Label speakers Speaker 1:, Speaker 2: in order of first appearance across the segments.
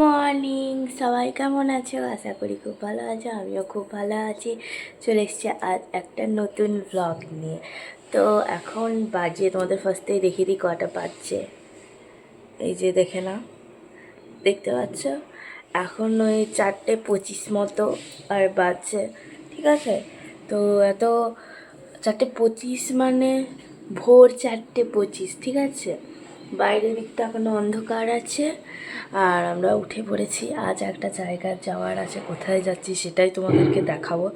Speaker 1: Morning, সবাই কেমন আছো? আশা করি খুব ভালো আছো, আমিও খুব ভালো আছি। চলে এসেছি আজ একটা নতুন ব্লগ নিয়ে। তো এখন বাজে, তোমাদের ফার্স্টেই দেখিয়ে দিই কটা বাজছে। এই যে দেখে না দেখতে পাচ্ছ? এখন ওই চারটে পঁচিশ মতো আর বাজছে, ঠিক আছে? তো এত চারটে পঁচিশ মানে ভোর চারটে পঁচিশ, ঠিক আছে? বাইরের দিকটা এখনও অন্ধকার আছে। আর আমরা উঠে পড়েছি। আজ একটা জায়গা যাওয়ার আছে। কোথায় যাচ্ছি সেটাই তোমাদেরকে দেখাবো।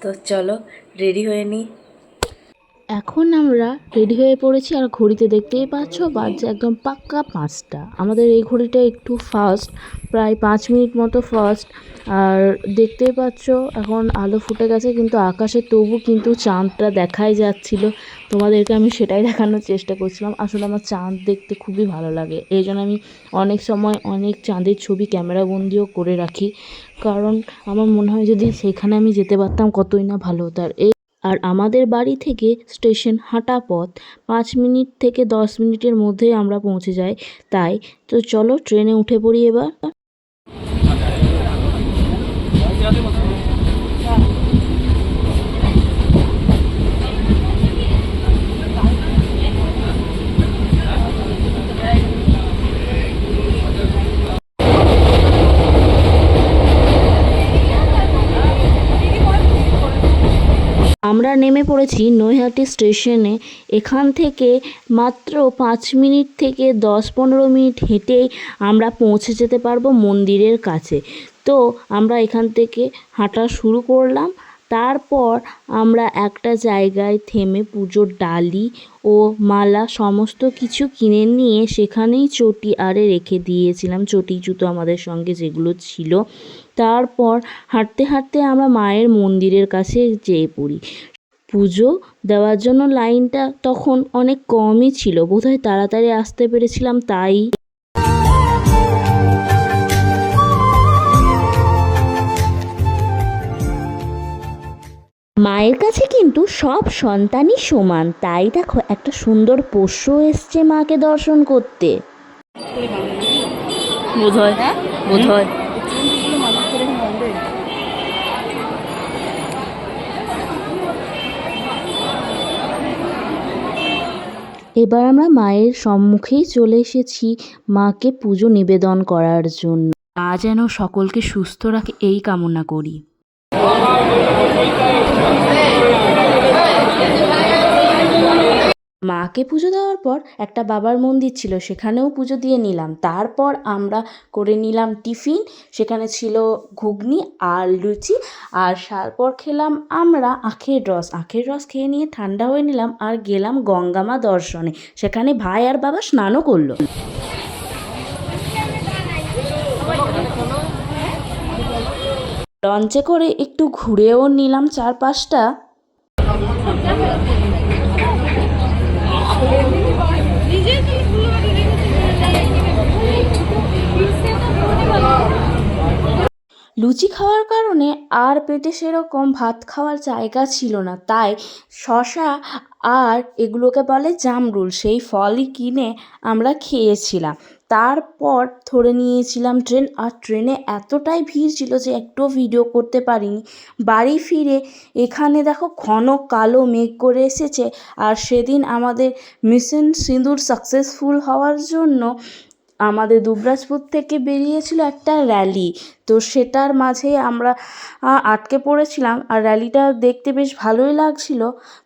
Speaker 1: তো চলো রেডি হয়ে নিই
Speaker 2: এখন আমরা রেডি হয়ে পড়েছি আর ঘড়িতে দেখতেই পাচ্ছ বাজছে একদম পাক্কা পাঁচটা। আমাদের এই ঘড়িটা একটু ফাস্ট প্রায় পাঁচ মিনিট মতো ফাস্ট আর দেখতেই পাচ্ছ এখন আলো ফুটে গেছে, কিন্তু আকাশে তবু কিন্তু চাঁদটা দেখাই যাচ্ছিল। তোমাদেরকে আমি সেটাই দেখানোর চেষ্টা করছিলাম। আসলে আমার চাঁদ দেখতে খুবই ভালো লাগে। এই জন্য আমি অনেক সময় অনেক চাঁদের ছবি ক্যামেরাবন্দিও করে রাখি। কারণ আমার মনে হয় যদি সেখানে আমি যেতে পারতাম কতই না ভালো হতো। আর এই আর আমাদের বাড়ি থেকে স্টেশন হাঁটা পথ পাঁচ মিনিট থেকে দশ মিনিটের মধ্যে আমরা পৌঁছে যাই, তাই তো চলো ট্রেনে উঠে পড়ি এবার। আমরা নেমে পড়েছি নৈহাটি স্টেশনে। এখান থেকে মাত্র পাঁচ মিনিট থেকে দশ পনেরো মিনিট হেঁটেই আমরা পৌঁছে যেতে পারব মন্দিরের কাছে। তো আমরা এখান থেকে হাঁটা শুরু করলাম। তারপর আমরা একটা জায়গায় থেমে পুজোর ডালি ও মালা সমস্ত কিছু কিনে নিয়ে সেখানেই চটি আরে রেখে দিয়েছিলাম। চটি, জুতো আমাদের সঙ্গে যেগুলো ছিল। তারপর হাঁটতে হাঁটতে আমরা মায়ের মন্দিরের কাছে যেয়ে পড়ি। পুজো দেওয়ার জন্য লাইনটা তখন অনেক কমই ছিল। বোধহয় তাড়াতাড়ি আসতে পেরেছিলাম, তাই মায়ের কাছে কিন্তু সব সন্তানই সমান। তাই দেখো একটা সুন্দর পোষ্য এসছে মাকে দর্শন করতে।
Speaker 1: বোধ হয়? বোধ হয়
Speaker 2: এবার আমরা মায়ের সম্মুখেই চলে এসেছি মাকে পুজো নিবেদন করার জন্য। মা যেন সকলকে সুস্থ রাখে এই কামনা করি। মাকে পুজো দেওয়ার পর একটা বাবার মন্দির ছিল, সেখানেও পুজো দিয়ে নিলাম। তারপর আমরা করে নিলাম টিফিন, সেখানে ছিল ঘুগনি, আর লুচি, আর তারপর খেলাম আমরা আখের রস। আখের রস খেয়ে নিয়ে ঠান্ডা হয়ে নিলাম, আর গেলাম গঙ্গামা দর্শনে। সেখানে ভাই আর বাবা স্নানও করল। লঞ্চে করে একটু ঘুরেও নিলাম চারপাশটা। লুচি খাওয়ার কারণে আর পেটে সেরকম ভাত খাওয়ার জায়গা ছিল না, তাই শশা আর এগুলোকে বলে জামরুল, সেই ফলই কিনে আমরা খেয়েছিলাম। তারপর ধরে নিয়েছিলাম ট্রেন। আর ট্রেনে এতটাই ভিড় ছিল যে একটুও ভিডিও করতে পারিনি। বাড়ি ফিরে এখানে দেখো ঘন কালো মেঘ করে এসেছে। আর সেদিন আমাদের মিশন সিঁদুর সাকসেসফুল হওয়ার জন্য আমাদের দুবরাজপুর থেকে বেরিয়েছিল একটা র্যালি তো সেটার মাঝে আমরা আটকে পড়েছিলাম। আর র্যালিটা দেখতে বেশ ভালোই লাগছিল।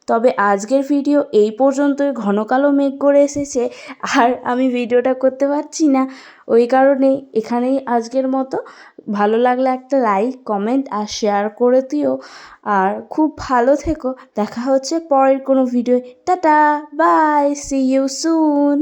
Speaker 2: তবে আজকের ভিডিও এই পর্যন্তই। ঘন কালো মেঘ করে এসেছে। আর আমি ভিডিওটা করতে পারছি না। ওই কারণেই এখানেই আজকের মতো। ভালো লাগলে একটা লাইক কমেন্ট আর শেয়ার করে দিও। আর খুব ভালো থেকো। দেখা হচ্ছে পরের কোনো video tata! Bye see you soon